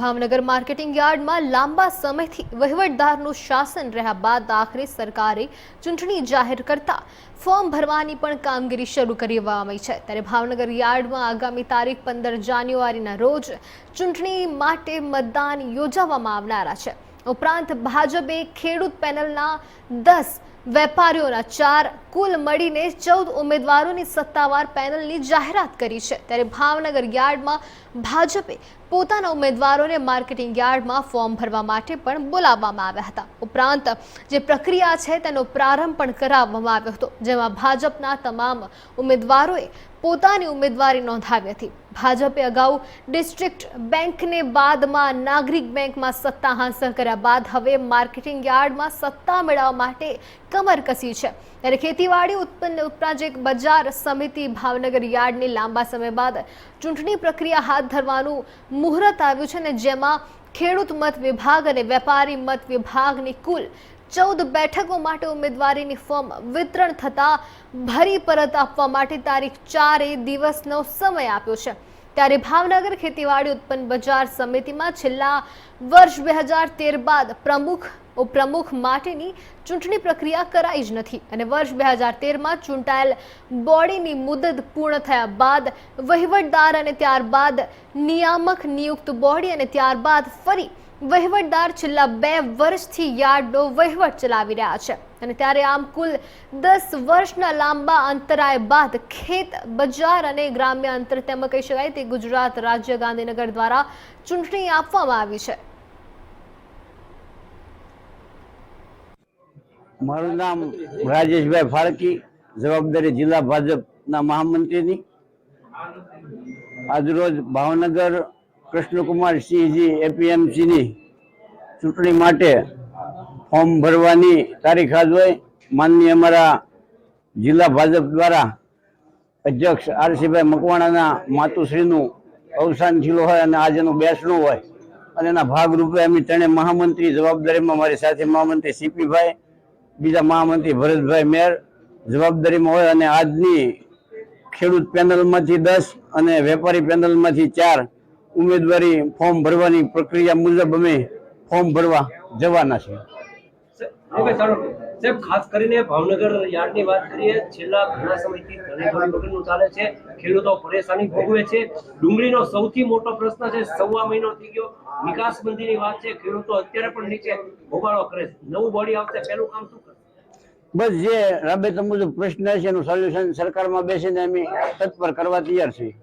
Bhavnagar marketing યાર્ડમાં લાંબા સમયથી વહીવટદારનું શાસન રહ્યા બાદ આખરે સરકારે ચૂંટણી જાહેર કરતા ફોર્મ ભરવાની પણ કામગીરી શરૂ કરી આવી છે. ત્યારે ભાવનગર યાર્ડમાં આગામી તારીખ પંદર જાન્યુઆરીના રોજ ચૂંટણી માટે મતદાન યોજાવામાં આવનારા છે. ઉપરાંત ભાજપે ખેડૂત પેનલના દસ વેપારીઓના ચાર, કુલ મળીને ચૌદ ઉમેદવારોની સત્તાવાર પેનલની જાહેરાત કરી છે. ત્યારે ભાવનગર યાર્ડમાં ભાજપે પોતાના ઉમેદવારોને માર્કેટિંગ યાર્ડમાં ફોર્મ ભરવા માટે પણ બોલાવવામાં આવ્યા હતા. ઉપરાંત જે પ્રક્રિયા છે તેનો પ્રારંભ પણ કરાવવામાં આવ્યો હતો, જેમાં ભાજપના તમામ ઉમેદવારોએ પોતાની ઉમેદવારી નોંધાવી હતી. ભાજપે અગાઉ ડિસ્ટ્રિક્ટ બેંકને બાદમાં નાગરિક બેંકમાં સત્તા હાંસલ કર્યા બાદ હવે માર્કેટિંગ યાર્ડમાં સત્તા મેળવવા માટે કમર કસી છે. ત્યારે ખેતીવાડી ઉત્પન્ન ઉપરાંત એક બજાર સમિતિ ભાવનગર યાર્ડની લાંબા સમય બાદ ચૂંટણી પ્રક્રિયા હાથ ધરવાનું મુહૂર્ત આવ્યું છે ને જેમાં ખેડૂત મત વિભાગ અને વેપારી મત વિભાગની કુલ ચૌદ બેઠકો માટે ઉમેદવારીની ફોર્મ વિતરણ થતાં ભરી પરત આપવા માટે તારીખ ચારે દિવસનો સમય આપ્યો છે. ત્યારે ભાવનગર ખેતીવાડી ઉત્પન્ન બજાર સમિતિમાં છેલ્લા વર્ષ બે હજાર તેર બાદ પ્રમુખ, ઉપપ્રમુખ માટેની ચૂંટણી પ્રક્રિયા કરાઈ જ નથી અને વર્ષ બે હજાર તેરમાં ચૂંટાયેલ બોડીની મુદત પૂર્ણ થયા બાદ વહીવટદાર અને ત્યારબાદ નિયામક નિયુક્ત બોડી અને ત્યારબાદ ફરી વહીવટદાર છેલ્લા બે વર્ષથી યાર્ડનો વહીવટ ચલાવી રહ્યા છે. અને ત્યારે આમ કુલ દસ વર્ષના લાંબા અંતરાય બાદ ખેત, બજાર અને ગ્રામ્ય અંતર તેમ કહી શકાય તે ગુજરાત રાજ્ય ગાંધીનગર દ્વારા ચૂંટણી આપવામાં આવી છે. મારું નામ રાજેશભાઈ ફાળકી, જવાબદારી જિલ્લા ભાજપના મહામંત્રીની. આજરોજ ભાવનગર કૃષ્ણકુમાર સિંહજી એપીએમસીની ચૂંટણી માટે ફોર્મ ભરવાની તારીખ આજ હોય. માનનીય અમારા જિલ્લા ભાજપ દ્વારા અધ્યક્ષ આરસીભાઈ મકવાણાના માતુશ્રીનું અવસાન થયેલું હોય અને આજે એનું બેસણું હોય. અને એના ભાગરૂપે અમે ત્રણે મહામંત્રી જવાબદારીમાં મારી સાથે મહામંત્રી સીપીભાઈ, બીજા મહામંત્રી ભરતભાઈ મેર જવાબદારીમાં હોય અને આજની ખેડૂત પેનલમાંથી દસ અને વેપારી પેનલમાંથી ચાર ઉમેદવારી ફોર્મ ભરવાની પ્રક્રિયા મુજબ અમે ફોર્મ ભરવા જવાના છે સાહેબ ખાસ કરીને ભાવનગર યાર્ડની વાત કરીએ છેલ્લા ઘણા સમયથી વગરનું ચાલે છે. ખેડૂતો પરેશાની ભોગવે છે. ડુંગળીનો સૌથી મોટો પ્રશ્ન છે સવા મહિનો થઈ ગયો. નિકાસ બંધીની વાત છે ખેડૂતો અત્યારે પણ નીચે હોબાળો કરે છે. નવું બોડી આવશે પહેલું કામ શું કરશે? બસ જે રાબેતા મુજબ પ્રશ્ન છે એનું સોલ્યુશન સરકારમાં બેસીને અમે તત્પર કરવા તૈયાર છીએ.